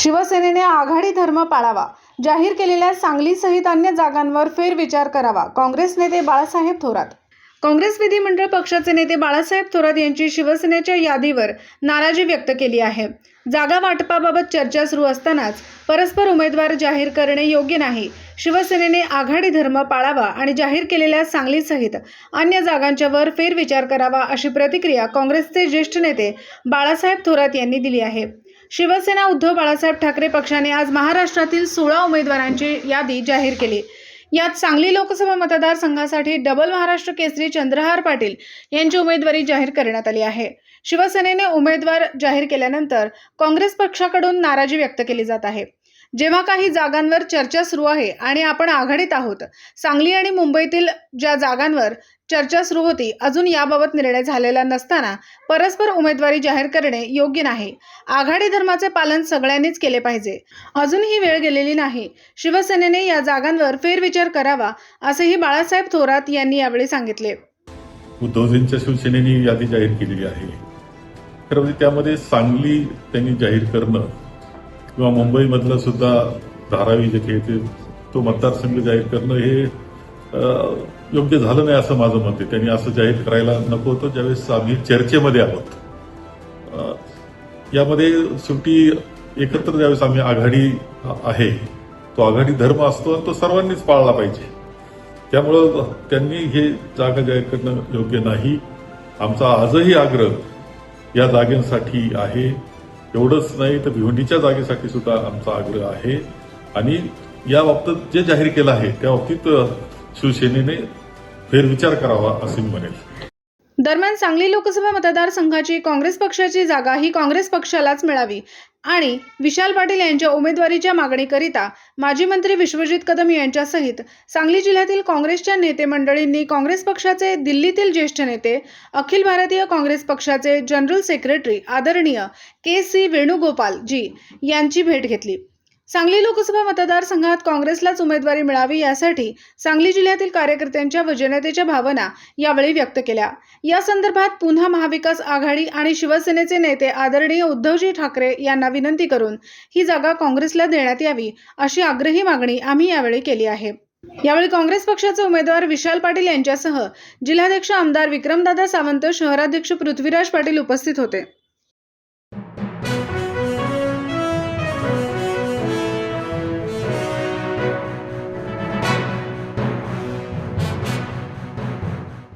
शिवसेनेने आघाडी धर्म पाळावा जाहीर केलेल्या सांगलीसहित अन्य जागांवर फेरविचार करावा काँग्रेस नेते बाळासाहेब थोरात. काँग्रेस विधिमंडळ पक्षाचे नेते बाळासाहेब थोरात यांची शिवसेनेच्या यादीवर नाराजी व्यक्त केली आहे. जागा वाटपाबाबत चर्चा सुरू असतानाच परस्पर उमेदवार जाहीर करणे योग्य नाही. शिवसेनेने आघाडी धर्म पाळावा आणि जाहीर केलेल्या सांगलीसहित अन्य जागांच्यावर फेरविचार करावा अशी प्रतिक्रिया काँग्रेसचे ज्येष्ठ नेते बाळासाहेब थोरात यांनी दिली आहे. शिवसेना उद्धव बाळासाहेब ठाकरे पक्षाने आज महाराष्ट्रातील सोळा उमेदवारांची यादी जाहीर केली. यात सांगली लोकसभा मतदारसंघासाठी डबल महाराष्ट्र केसरी चंद्रहार पाटील यांची उमेदवारी जाहीर करण्यात आली आहे. शिवसेनेने उमेदवार जाहीर केल्यानंतर काँग्रेस पक्षाकडून नाराजी व्यक्त केली जात आहे. जेव्हा काही जागांवर चर्चा सुरू आहे आणि आपण आघाडीत आहोत सांगली आणि मुंबईतील ज्या जागांवर चर्चा सुरू होती अजून याबाबत निर्णय झालेला नसताना परस्पर उमेदवारी जाहीर करणे योग्य नाही. आघाडी धर्माचे पालन सगळ्यांनीच केले पाहिजे. अजून ही वेळ गेलेली नाही. शिवसेनेने या जागांवर फेरविचार करावा असेही बाळासाहेब थोरात यांनी यावेळी सांगितले. उद्धवजींच्या शिवसेनेने यादी जाहीर केलेली आहे. खरं म्हणजे त्यामध्ये सांगली त्यांनी जाहीर करणं किंवा मुंबईमधलं सुद्धा धारावी जे काही ते तो मतदारसंघ जाहीर करणं हे योग्य झालं नाही असं माझं मत आहे. त्यांनी असं जाहीर करायला नको होतं. ज्यावेळेस आम्ही चर्चेमध्ये आहोत यामध्ये शेवटी एकत्र ज्यावेळेस आम्ही आघाडी आहे तो आघाडी धर्म असतो आणि तो सर्वांनीच पाळला पाहिजे. त्यामुळं त्यांनी हे जागा जाहीर करणं योग्य नाही. आमचा आजही आग्रह या जागेसाठी आहे. एवढंच नाही तर भिवंडीच्या जागेसाठी सुद्धा आमचा आग्रह आहे. आणि या बाबतीत जे जाहीर केलं आहे त्या बाबतीत शिवसेनेने फेरविचार करावा असे मी म्हणेल. दरम्यान सांगली लोकसभा मतदारसंघाची काँग्रेस पक्षाची जागा ही काँग्रेस पक्षालाच मिळावी. आणि विशाल पाटील यांच्या उमेदवारीच्या मागणीकरिता माजी मंत्री विश्वजित कदम यांच्यासहित सांगली जिल्ह्यातील काँग्रेसच्या नेते मंडळींनी काँग्रेस पक्षाचे दिल्लीतील ज्येष्ठ नेते अखिल भारतीय काँग्रेस पक्षाचे जनरल सेक्रेटरी आदरणीय के सी वेणुगोपाल जी यांची भेट घेतली. सांगली लोकसभा मतदारसंघात काँग्रेसलाच उमेदवारी मिळावी यासाठी सांगली जिल्ह्यातील कार्यकर्त्यांच्या व जनतेच्या भावना यावेळी व्यक्त केल्या. या संदर्भात पुन्हा महाविकास आघाडी आणि शिवसेनेचे नेते आदरणीय उद्धवजी ठाकरे यांना विनंती करून ही जागा काँग्रेसला देण्यात यावी अशी आग्रही मागणी आम्ही यावेळी केली आहे. यावेळी काँग्रेस पक्षाचे उमेदवार विशाल पाटील यांच्यासह जिल्हाध्यक्ष आमदार विक्रमदादा सावंत शहराध्यक्ष पृथ्वीराज पाटील उपस्थित होते.